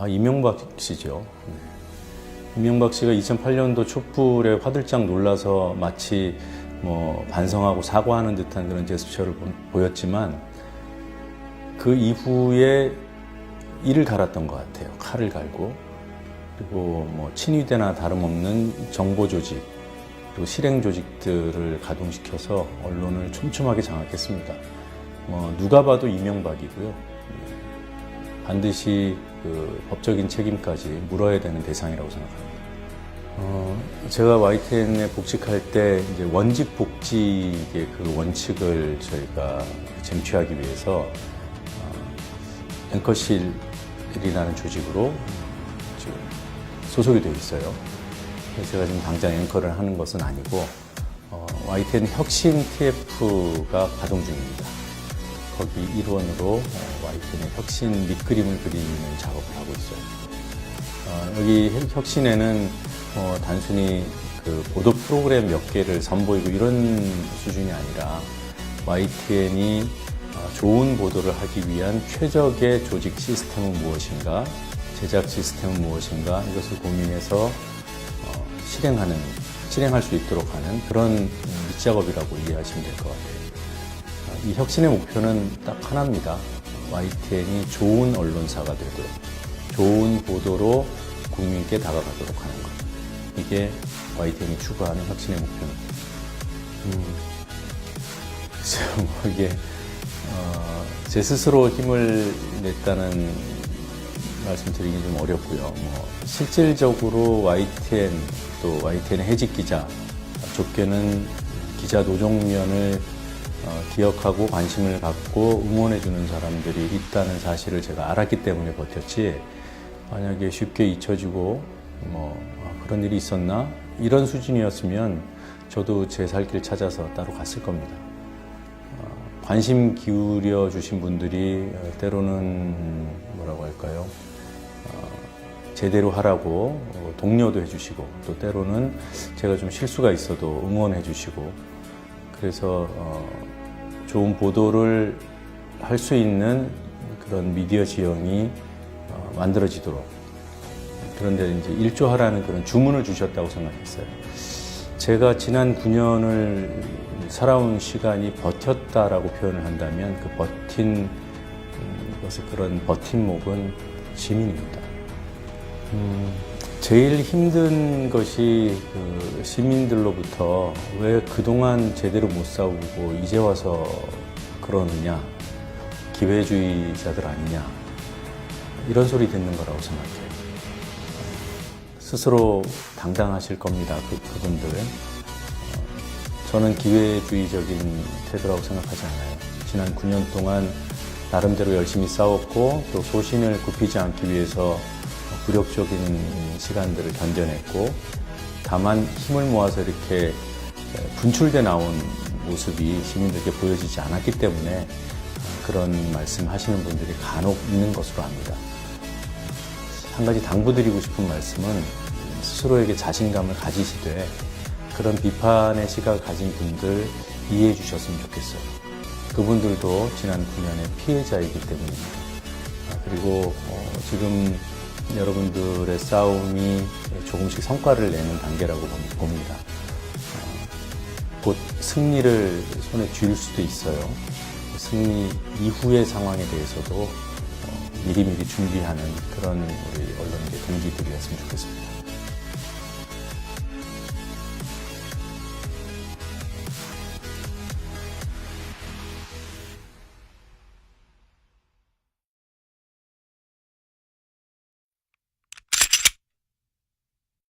아, 이명박 씨죠. 네. 이명박 씨가 2008년도 촛불에 화들짝 놀라서 마치 뭐 반성하고 사과하는 듯한 그런 제스처를 보- 보였지만 그 이후에 이를 갈았던 것 같아요. 칼을 갈고 그리고 뭐 친위대나 다름없는 정보 조직 그리고 실행 조직들을 가동시켜서 언론을 촘촘하게 장악했습니다. 뭐 누가 봐도 이명박이고요. 반드시 그 법적인 책임까지 물어야 되는 대상이라고 생각합니다. 어, 제가 YTN에 복직할 때 이제 원직 복직의 그 원칙을 저희가 쟁취하기 위해서 어, 앵커실이라는 조직으로 지금 소속이 되어 있어요. 제가 지금 당장 앵커를 하는 것은 아니고 어, YTN 혁신 TF가 가동 중입니다. 거기 일원으로 어, YTN의 혁신 밑그림을 그리는 작업을 하고 있어요. 어, 여기 혁- 혁신에는 어, 단순히 그 보도 프로그램 몇 개를 선보이고 이런 수준이 아니라 YTN이 어, 좋은 보도를 하기 위한 최적의 조직 시스템은 무엇인가, 제작 시스템은 무엇인가 이것을 고민해서 어, 실행하는, 실행할 수 있도록 하는 그런 음, 밑작업이라고 이해하시면 될 것 같아요. 어, 이 혁신의 목표는 딱 하나입니다. YTN이 좋은 언론사가 되도록, 좋은 보도로 국민께 다가가도록 하는 것. 이게 YTN이 추구하는 혁신의 목표입니다. 음, 뭐 이게, 어, 제 스스로 힘을 냈다는 말씀드리기 좀 어렵고요. 뭐, 실질적으로 YTN, 또 YTN 해직 기자, 좁게는 기자 어, 기억하고 관심을 갖고 응원해주는 사람들이 있다는 사실을 제가 알았기 때문에 버텼지, 만약에 쉽게 잊혀지고, 뭐, 아, 그런 일이 있었나? 이런 수준이었으면 저도 제 살 길 찾아서 따로 갔을 겁니다. 어, 관심 기울여 주신 분들이 어, 때로는 뭐라고 할까요? 어, 제대로 하라고 어, 독려도 해주시고 또 때로는 제가 좀 실수가 있어도 응원해 주시고 그래서 어, 좋은 보도를 할 수 있는 그런 미디어 지형이 어, 만들어지도록 그런데 이제 일조하라는 그런 주문을 주셨다고 생각했어요. 제가 지난 9년을 살아온 시간이 버텼다라고 표현을 한다면 그 버틴 음, 것의 그런 버팀목은 시민입니다. 음, 제일 힘든 것이 그 시민들로부터 왜 그동안 제대로 못 싸우고 이제 와서 그러느냐, 기회주의자들 아니냐, 이런 소리 듣는 거라고 생각해요. 스스로 당당하실 겁니다, 그, 그분들. 어, 저는 기회주의적인 태도라고 생각하지 않아요. 지난 9년 동안 나름대로 열심히 싸웠고 또 소신을 굽히지 않기 위해서 굴욕적인 시간들을 견뎌냈고 다만 힘을 모아서 이렇게 분출돼 나온 모습이 시민들에게 보여지지 않았기 때문에 그런 말씀 하시는 분들이 간혹 있는 것으로 압니다. 한 가지 당부드리고 싶은 말씀은 스스로에게 자신감을 가지시되 그런 비판의 시각을 가진 분들 이해해 주셨으면 좋겠어요. 그분들도 지난 9년의 피해자이기 때문입니다. 아, 그리고 어, 지금 여러분들의 싸움이 조금씩 성과를 내는 단계라고 봅- 봅니다. 어, 곧 승리를 손에 쥘 수도 있어요. 승리 이후의 상황에 대해서도 어, 미리미리 준비하는 그런 우리 언론의 동기들이었으면 좋겠습니다.